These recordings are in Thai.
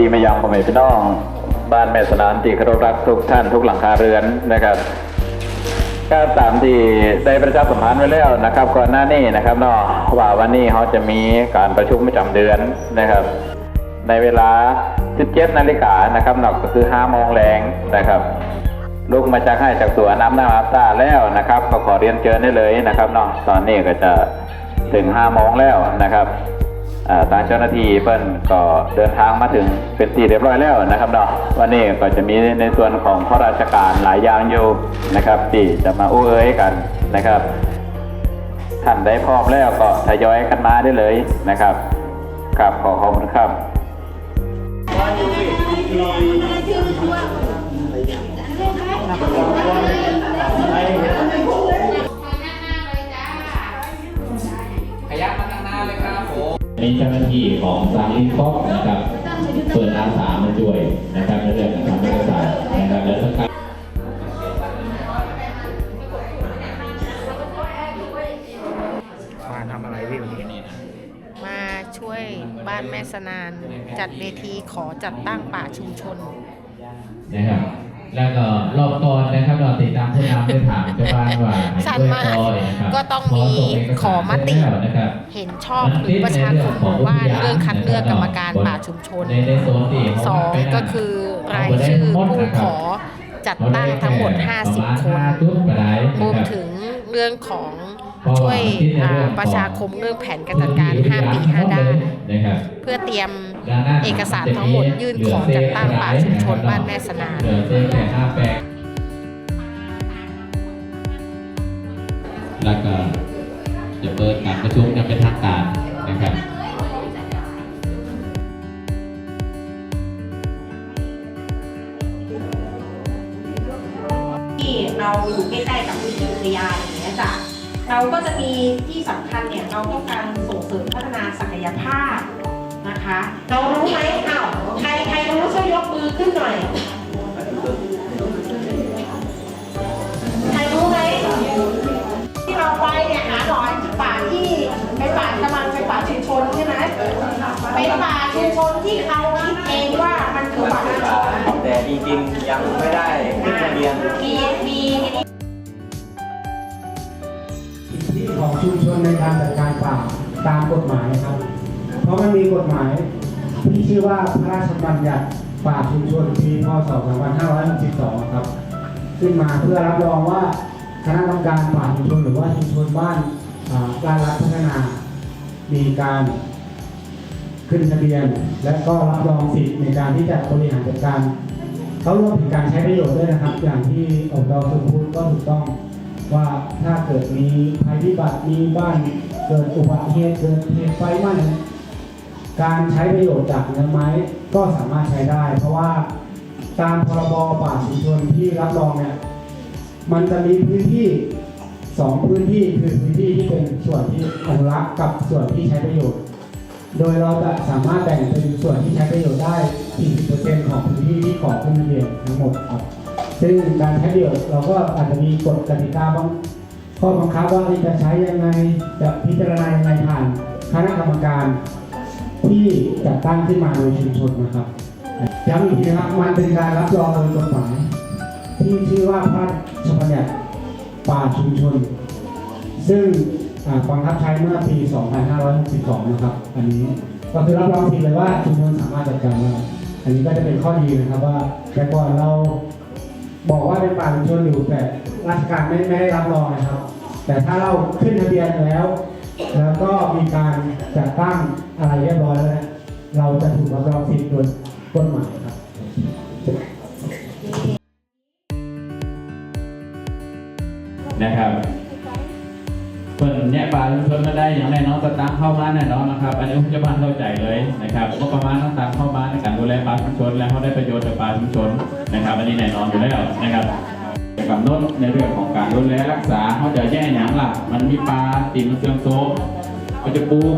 ดีมายังพ่อแม่พี่น้อง บ้านแม่สนานที่เคารพรักทุกท่านทุกหลังคาเรือนนะครับก็ตามที่ได้ประชาสัมพันธ์ไว้แล้วนะครับ ก่อนหน้านี้นะครับเนาะว่าวันนี้เขาจะมีการประชุมประจำเดือนนะครับ ในเวลา 17นาฬิกานะครับเนาะก็คือ5โมงแรงนะครับลูกมาจากให้จากสวนน้ำหน้าอาตาแล้วนะครับ ก็ขอเรียนเชิญได้เลยนะครับเนาะตอนนี้ก็จะถึง5โมงแล้วนะครับ ทางเจ้าหน้าที่เพิ่นก็เดินทางมาถึงเป็นที่เรียบร้อยแล้วนะครับเนาะวันนี้ก็จะมีในส่วนของข้าราชการหลายอย่างอยู่นะครับที่จะมาอู้เอ้ยกันนะครับท่านได้พร้อมแล้วก็ทยอยกันมาได้เลยนะครับครับขอขอบคุณครับข ผมมีเจ้าหน้าที่ของซาลิงคอกนะครับเปิดอาสามาช่วยนะครับในเรื่องการทำเอกสารนะครับและทั้งการมาทำอะไรพี่วันนี้มาช่วยบ้านแม่สนาน จัดเวทีขอจัดตั้งป่าชุมชนนะครับ แล้วก็รอบก่อนนะครับเราติดตามผู้นำได้ถามเจ้าบ้านว่าสั้นมากด้วยอยนะครับก็ต้องมีขอมติแล้วนะครับเห็นชอบหรือประชาคมบอกว่าเรื่องคัดเลือกกรรมการป่าชุมชนในในโซนที่สองก็คือรายชื่อผู้ขอจัดตั้งทั้งหมด 50 คนรวมถึงเรื่องของ ช่วยอ่าประชาคมเรื่องแผนการจัดการ 5 ปี 5 ด้านนะครับเพื่อเตรียมเอกสารทั้งหมดยื่นขอจัดตั้งป่าชุมชนบ้านแม่สนานเหลือเส้นแค่ห้าแปลงแล้วก็จะเปิดการประชุมจะเป็นทางการนะครับที่เราอยู่ใกล้ๆกับพื้นที่อุทยานอย่างเงี้ยจ้ะ เราก็จะมีที่สำคัญเนี่ยเราต้องการส่งเสริมพัฒนาศักยภาพนะคะ เรารู้ไหมอ้าวใครใครรู้ช่วยยกมือขึ้นหน่อยใครรู้ไหมที่เราไปเนี่ยหาหนอนป่าที่เป็นป่ากำลังเป็นป่าชุมชนใช่ไหมเป็นป่าชุมชนที่เขาคิดเองว่ามันคือป่าชุมชนแต่จริงๆยังไม่ได้ขึ้นทะเบียนมีมีสิทธิ ของชุมชนในการจัดการป่าตามกฎหมายครับ เพราะมันมีกฎหมายที่ชื่อว่าพระราชบัญญัติป่าชุมชนปีพศ 2562 ครับ ขึ้นมาเพื่อรับรองว่าคณะกรรมการป่าชุมชนหรือว่าชุมชนบ้านอ่าการรัฐพัฒนา มีการขึ้นทะเบียน และก็รับรองสิทธิ์ในการที่จะบริหารจัดการ เขารวมถึงการใช้ประโยชน์ด้วยนะครับ อย่างที่อบรสุพูดก็ถูกต้อง ว่าถ้าเกิดมีภัยพิบัติมีบ้านเกิดอุบัติเหตุเกิดเหตุไฟไหม้การใช้ประโยชน์จากเนื้อไม้ก็สามารถใช้ได้ เพราะว่าตามพรบป่าชุมชนที่รับรองเนี่ยมันจะมีพื้นที่สองพื้นที่คือพื้นที่ที่เป็นส่วนที่อนุรักษ์กับส่วนที่ใช้ประโยชน์ โดยเราจะสามารถแบ่งเป็นส่วนที่ใช้ประโยชน์ได้ 40%ของพื้นที่ที่ขอขึ้นทะเบียนทั้งหมดครับ ซึ่งการใช้ประโยชน์เราก็อาจจะมีกฎกติกาบางข้อบังคับว่าจะใช้ยังไงจะพิจารณายังไงผ่านคณะกรรมการที่จัดตั้งขึ้นมาโดยชุมชนนะครับย้ำอีกทีนะครับมันเป็นการรับรองโดยกฎหมายที่ชื่อว่าพระราชบัญญัติป่าชุมชน ซึ่งบังคับใช้เมื่อปี 2562 นะครับ อันนี้ก็คือรับรองสิทธิ์เลยว่าชุมชนสามารถจัดการได้อันนี้ก็จะเป็นข้อดีนะครับว่าแต่ก่อนเรา บอกว่าเป็นป่าชุมชนอยู่แต่ราชการไม่ไม่ได้รับรองนะครับ แต่ถ้าเราขึ้นทะเบียนแล้ว แล้วก็มีการจัดตั้งอะไรเรียบร้อยแล้วนะเราจะถูกรับรองสิทธิ์โดยกฎหมายครับนะครับ เพิ่นเนี่ยปลาชุมชนมาได้อย่างแน่นอนสตางค์เข้ามาแน่นอนนะครับ อันนี้ผมจะบ้านเข้าใจเลยนะครับก็ประมาณต่างๆเข้ามาในการดูแลปลาชุมชน และเขาได้ประโยชน์จากปลาชุมชนนะครับ อันนี้แน่นอนอยู่แล้วนะครับกำหนดในเรื่องของการดูแลรักษาเขาจะแย่อย่างล่ะมันมีปลาตีมันเสื่อมโซเขาจะปลูก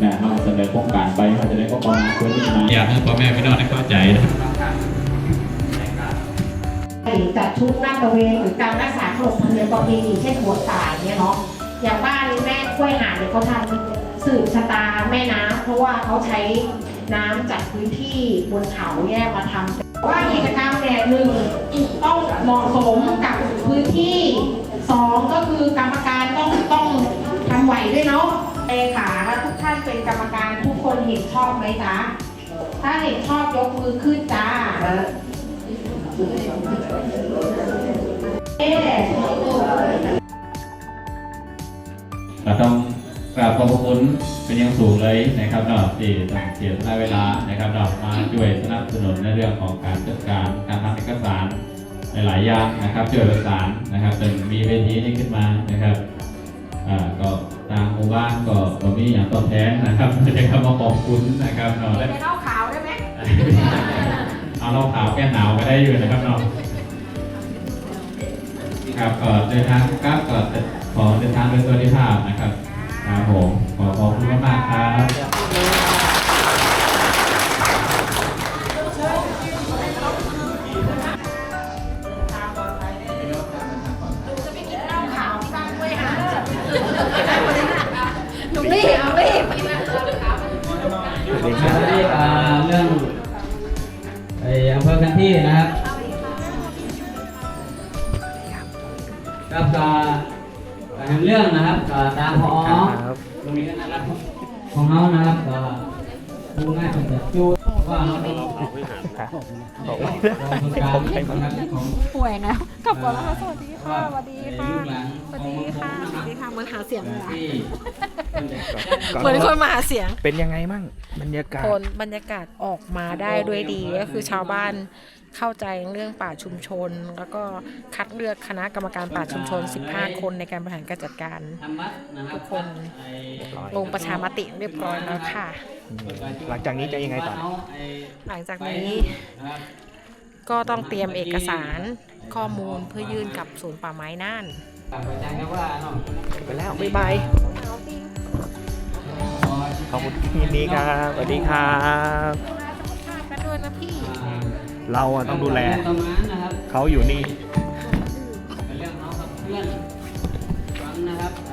เนี่ยเขาเสนอโครงการไปเขาจะได้ก็ประมาณช่วยที่มาอยากให้พ่อแม่พี่น้องได้เข้าใจนะครับจัดชุดลาดตระเวนหรือการรักษาขนบธรรมเนียมประเพณีเช่นหัวตายเนี่ยเนาะ อย่างบ้านแม่กล้วยหาดเนี่ยเขาทำสืบชะตาแม่น้ำเพราะว่าเขาใช้น้ำจากพื้นที่บนเขาเนี่ยมาทำว่ากิจกรรมเนี่ยหนึ่งต้องเหมาะสมกับพื้นที่สองก็คือกรรมการต้องต้องทำไหวด้วยเนาะเลขาทุกท่านเป็นกรรมการทุกคนเห็นชอบไหมจ๊ะถ้าเห็นชอบยกมือขึ้นจ้า ต้องกราบขอบพระคุณเป็นอย่างสูงเลยนะครับเนาะที่ต้องเสียสละเวลานะครับเนาะมาช่วยสนับสนุนในเรื่องของการจัดการการทำเอกสารหลายๆอย่างนะครับช่วยประสานนะครับจนมีเวทีนี้ขึ้นมานะครับอ่าก็ทางหมู่บ้านก็ก็มีอย่างตอบแทนนะครับจะเข้ามาขอบคุณนะครับเนาะและไปเล่าขาวได้ไหมเอาเราขาวแก้หนาวก็ได้อยู่นะครับเนาะครับก็เดินทางครับก็ ขอเดินทางโดยสวัสดิภาพนะครับครับผมขอขอบคุณมากๆครับหนูรีบเอารีบมาที่อ่าเรื่องไอ้อำเภอกันที่นะครับครับก็กา รทำเรื่องนะครับก็ตามพอโรงเรียนนะครับของเขานะครับก็ผู้ง่ายเป็นแบบจูดว่าเราต้องเราต้องการนะครับของป่วยนะกลับก่อนแล้วค่ะสวัสดีค่ะสวัสดีค่ะสวัสดีค่ะสวัสดีค่ะเหมือนหาเสียงเลยอะเหมือนคนมาหาเสียง เป็นยังไงมั่งบรรยากาศผลบรรยากาศออกมาได้ด้วยดีก็คือชาวบ้าน เข้าใจเรื่องป่าชุมชน แล้วก็คัดเลือกคณะกรรมการป่าชุมชน 15 คนในการบริหารการจัดการทุกคนลงประชามติเรียบร้อยแล้วค่ะ หลังจากนี้จะยังไงต่อ หลังจากนี้ก็ต้องเตรียมเอกสารข้อมูลเพื่อยื่นกับศูนย์ป่าไม้น่านไปแล้วบ๊ายบายขอบคุณที่นี้ครับสวัสดีครับ เราต้องดูแลเขาอยู่นี่เป็นเรื่องน้องกับเพื่อนฟังนะครับไป